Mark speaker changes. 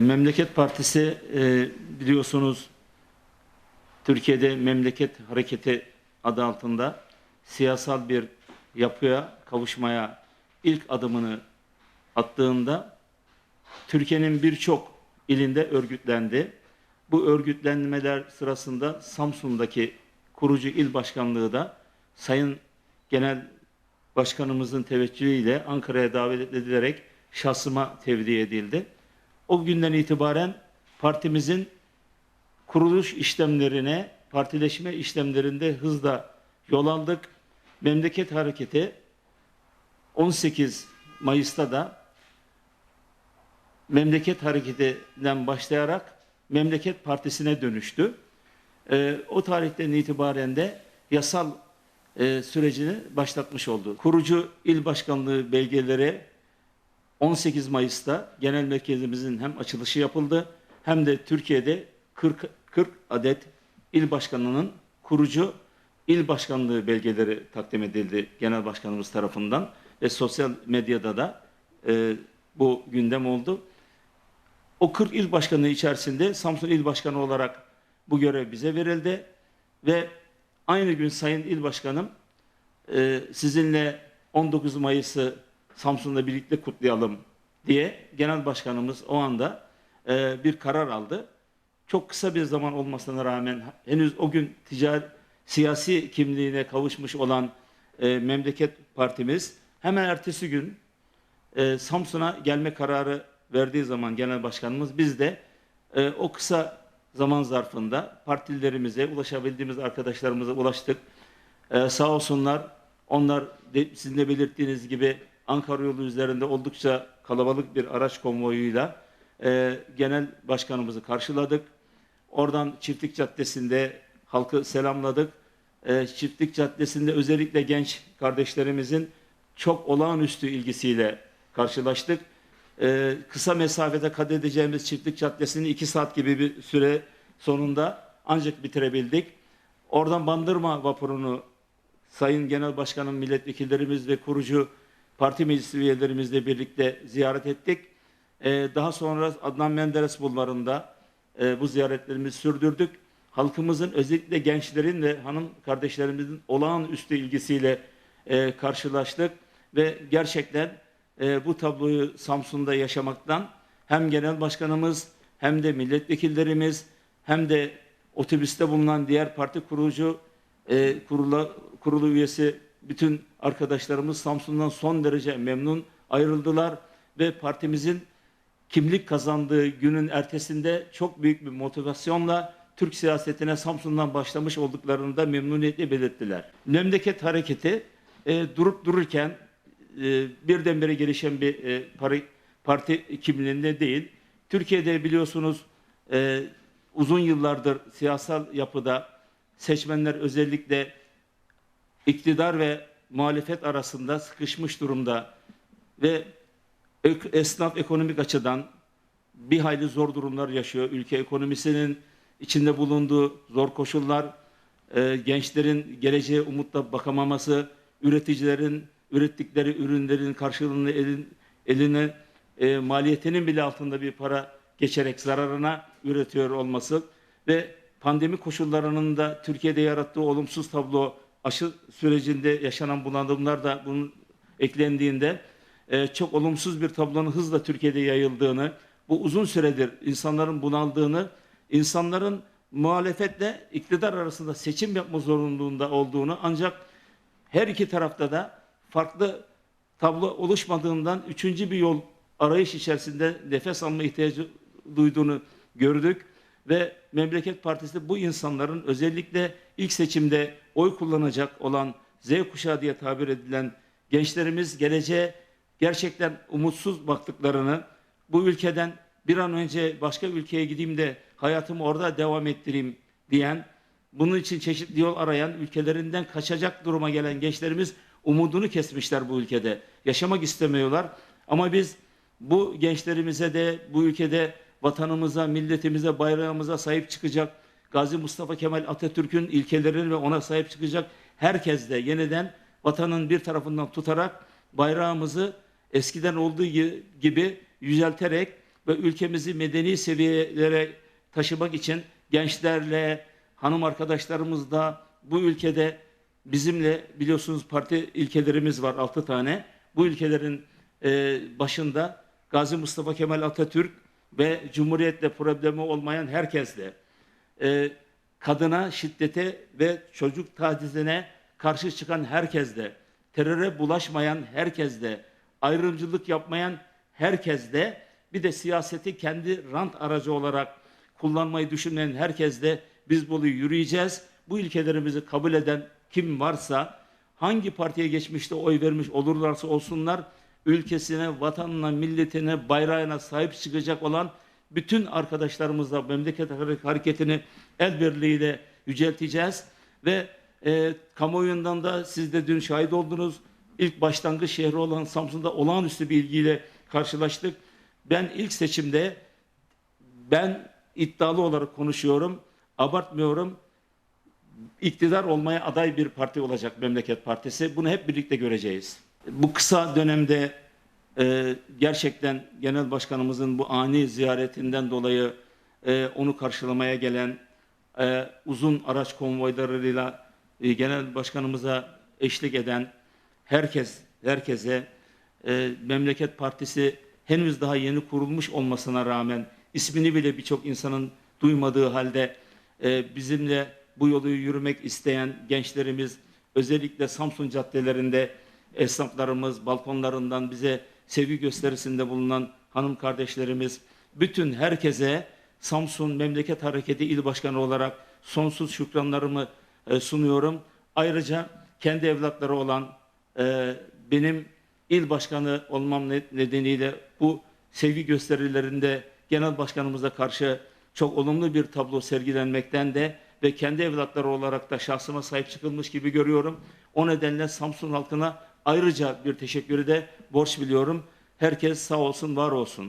Speaker 1: Memleket Partisi e, biliyorsunuz Türkiye'de Memleket Hareketi adı altında siyasal bir yapıya kavuşmaya ilk adımını attığında Türkiye'nin birçok ilinde örgütlendi. Bu örgütlenmeler sırasında Samsun'daki kurucu il başkanlığı da Sayın Genel Başkanımızın teveccühüyle Ankara'ya davet edilerek şahsıma tevdi edildi. O günden itibaren partimizin kuruluş işlemlerine, partileşme işlemlerinde hızla yol aldık. Memleket Hareketi 18 Mayıs'ta da Memleket Hareketi'nden başlayarak Memleket Partisi'ne dönüştü. Ee, o tarihten itibaren de yasal e, sürecini başlatmış oldu. Kurucu il başkanlığı belgeleri 18 Mayıs'ta genel merkezimizin hem açılışı yapıldı hem de Türkiye'de 40, 40 adet il başkanının kurucu il başkanlığı belgeleri takdim edildi genel başkanımız tarafından ve sosyal medyada da e, bu gündem oldu. O 40 il başkanı içerisinde Samsun il başkanı olarak bu görev bize verildi ve aynı gün Sayın il başkanım e, sizinle 19 Mayıs'ı Samsun'da birlikte kutlayalım diye genel başkanımız o anda e, bir karar aldı. Çok kısa bir zaman olmasına rağmen henüz o gün ticari siyasi kimliğine kavuşmuş olan e, memleket partimiz hemen ertesi gün e, Samsun'a gelme kararı verdiği zaman genel başkanımız biz de e, o kısa zaman zarfında partililerimize ulaşabildiğimiz arkadaşlarımıza ulaştık. E, sağ olsunlar onlar de, sizin de belirttiğiniz gibi Ankara yolu üzerinde oldukça kalabalık bir araç konvoyuyla e, genel başkanımızı karşıladık. Oradan Çiftlik Caddesi'nde halkı selamladık. E, Çiftlik Caddesi'nde özellikle genç kardeşlerimizin çok olağanüstü ilgisiyle karşılaştık. E, kısa mesafede kat edeceğimiz Çiftlik Caddesi'ni iki saat gibi bir süre sonunda ancak bitirebildik. Oradan Bandırma vapurunu Sayın Genel Başkanım, milletvekillerimiz ve kurucu parti meclisi üyelerimizle birlikte ziyaret ettik. Ee, daha sonra Adnan Menderes bulvarında e, bu ziyaretlerimizi sürdürdük. Halkımızın özellikle gençlerin ve hanım kardeşlerimizin olağanüstü ilgisiyle e, karşılaştık ve gerçekten e, bu tabloyu Samsun'da yaşamaktan hem genel başkanımız hem de milletvekillerimiz hem de otobüste bulunan diğer parti kurucu e, kurula, kurulu üyesi bütün arkadaşlarımız Samsun'dan son derece memnun ayrıldılar ve partimizin kimlik kazandığı günün ertesinde çok büyük bir motivasyonla Türk siyasetine Samsun'dan başlamış olduklarını da memnuniyetle belirttiler. Memleket hareketi e, durup dururken e, birdenbire gelişen bir e, pari, parti kimliğinde değil. Türkiye'de biliyorsunuz e, uzun yıllardır siyasal yapıda seçmenler özellikle iktidar ve muhalefet arasında sıkışmış durumda ve esnaf ekonomik açıdan bir hayli zor durumlar yaşıyor. Ülke ekonomisinin içinde bulunduğu zor koşullar, e, gençlerin geleceğe umutla bakamaması, üreticilerin ürettikleri ürünlerin karşılığını elin, eline e, maliyetinin bile altında bir para geçerek zararına üretiyor olması ve pandemi koşullarının da Türkiye'de yarattığı olumsuz tablo aşı sürecinde yaşanan bunalımlar da bunun eklendiğinde e, çok olumsuz bir tablonun hızla Türkiye'de yayıldığını, bu uzun süredir insanların bunaldığını, insanların muhalefetle iktidar arasında seçim yapma zorunluluğunda olduğunu ancak her iki tarafta da farklı tablo oluşmadığından üçüncü bir yol arayış içerisinde nefes alma ihtiyacı duyduğunu gördük ve Memleket Partisi bu insanların özellikle ilk seçimde oy kullanacak olan Z kuşağı diye tabir edilen gençlerimiz geleceğe gerçekten umutsuz baktıklarını bu ülkeden bir an önce başka ülkeye gideyim de hayatımı orada devam ettireyim diyen bunun için çeşitli yol arayan ülkelerinden kaçacak duruma gelen gençlerimiz umudunu kesmişler bu ülkede. Yaşamak istemiyorlar ama biz bu gençlerimize de bu ülkede vatanımıza, milletimize, bayrağımıza sahip çıkacak, Gazi Mustafa Kemal Atatürk'ün ilkelerine ve ona sahip çıkacak herkes de yeniden vatanın bir tarafından tutarak bayrağımızı eskiden olduğu gibi yücelterek ve ülkemizi medeni seviyelere taşımak için gençlerle, hanım arkadaşlarımızla bu ülkede bizimle biliyorsunuz parti ilkelerimiz var 6 tane. Bu ülkelerin e, başında Gazi Mustafa Kemal Atatürk ve Cumhuriyetle problemi olmayan herkesle e, kadına şiddete ve çocuk tacizine karşı çıkan herkesle, teröre bulaşmayan herkesle, ayrımcılık yapmayan herkesle, bir de siyaseti kendi rant aracı olarak kullanmayı düşünmeyen herkesle biz bunu yürüyeceğiz. Bu ilkelerimizi kabul eden kim varsa, hangi partiye geçmişte oy vermiş olurlarsa olsunlar, ülkesine, vatanına, milletine, bayrağına sahip çıkacak olan bütün arkadaşlarımızla memleket hareketini el birliğiyle yücelteceğiz ve e, kamuoyundan da siz de dün şahit oldunuz. İlk başlangıç şehri olan Samsun'da olağanüstü bir ilgiyle karşılaştık. Ben ilk seçimde ben iddialı olarak konuşuyorum, abartmıyorum. İktidar olmaya aday bir parti olacak Memleket Partisi. Bunu hep birlikte göreceğiz. Bu kısa dönemde e, gerçekten Genel Başkanımızın bu ani ziyaretinden dolayı e, onu karşılamaya gelen e, uzun araç konvoylarıyla e, Genel Başkanımıza eşlik eden herkes herkese e, Memleket Partisi henüz daha yeni kurulmuş olmasına rağmen ismini bile birçok insanın duymadığı halde e, bizimle bu yolu yürümek isteyen gençlerimiz özellikle Samsun caddelerinde esnaflarımız balkonlarından bize sevgi gösterisinde bulunan hanım kardeşlerimiz bütün herkese Samsun Memleket Hareketi İl Başkanı olarak sonsuz şükranlarımı e, sunuyorum. Ayrıca kendi evlatları olan e, benim il başkanı olmam ne- nedeniyle bu sevgi gösterilerinde genel başkanımıza karşı çok olumlu bir tablo sergilenmekten de ve kendi evlatları olarak da şahsıma sahip çıkılmış gibi görüyorum. O nedenle Samsun halkına ayrıca bir teşekkürü de borç biliyorum. Herkes sağ olsun, var olsun.